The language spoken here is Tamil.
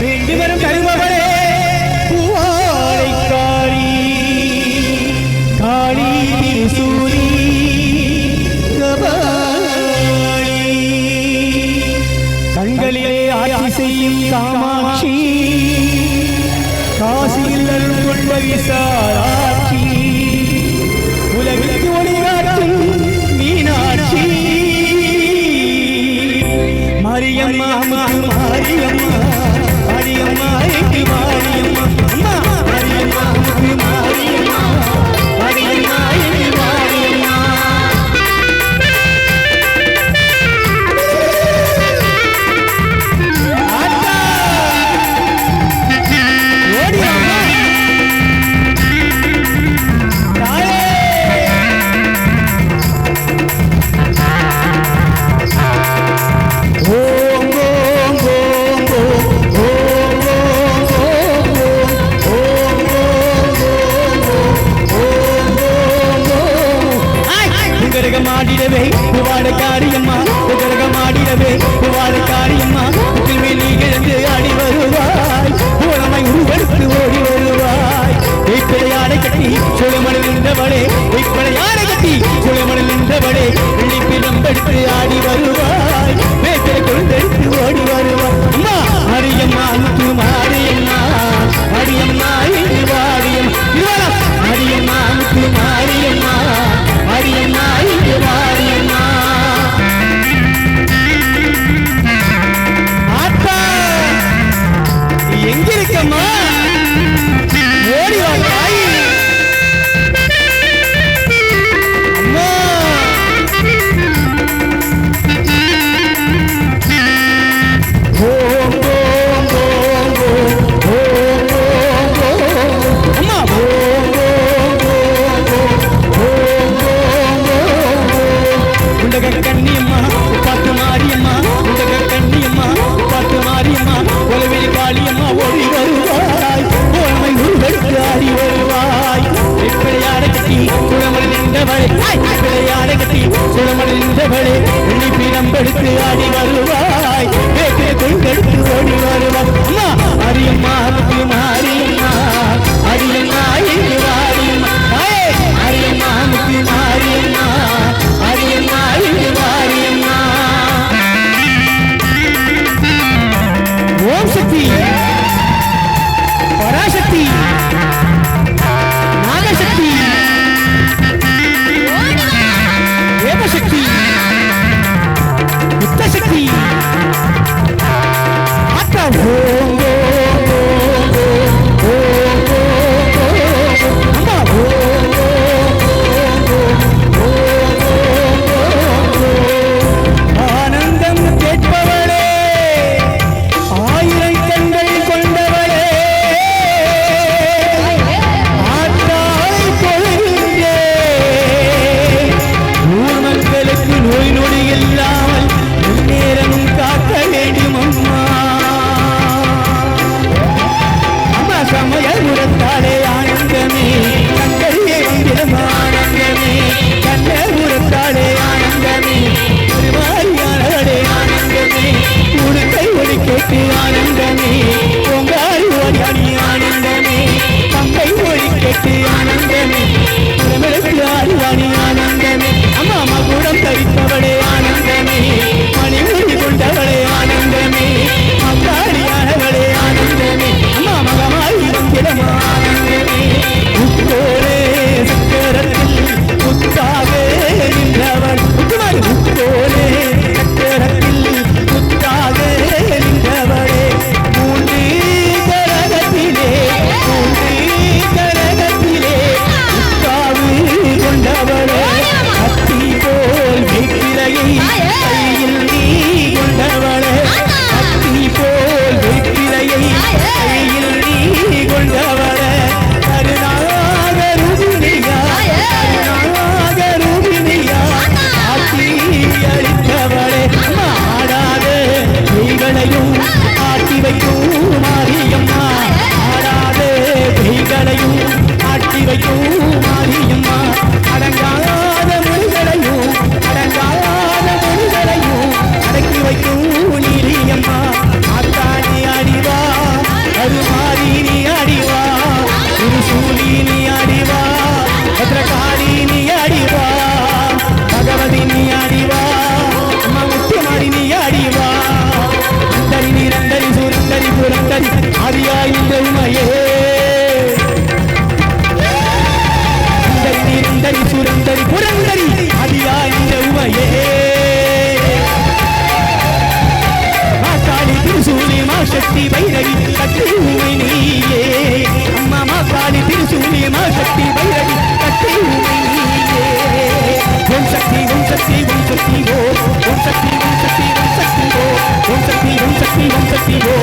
வேண்டி வரும் தருபவரே பூவாடை காளி காளி திருசூரி கண்களிலே ஆட்சி செய்யும் காமாட்சி காசியில் அருள் கொண்ட விசாலாட்சி உலகிற்கு ஒளியாற்றும் மீனாட்சி. மரியம் மகமா ஆடிடவே வாடகாரி அம்மா காளியம்மா ஓடி வருவாய். கோழமை உருவெடுத்து ஆடி வருவாய். பிள்ளையாட குளமணி நின்றவளே. பிள்ளையாட குளமணி நின்றவளே. எழுப்பி நம்பெடுத்து ஆடி வருவாய். கேட்கிற கொண்டெடுத்து ஓடி வருவாய். அம்மா அரியம்மா அரியம்மா. அரியம்மா நோய் நொடி இல்லாமல் நேரமும் காக்க வேண்டும் அம்மா அம்மா சமையல் வைக்கும். கட்டியுமை நீயே. அம்மா மா காளி திருசூலியமா சக்தி பைரவி கட்டியுமை நீயே. ஓம் சக்தி ஓம் சக்தி ஓம் சக்தி ஓம் சக்தி ஓம் சக்தி ஓம் சக்தி ஓம் சக்தி ஓம் சக்தி ஓம் சக்தி ஓம்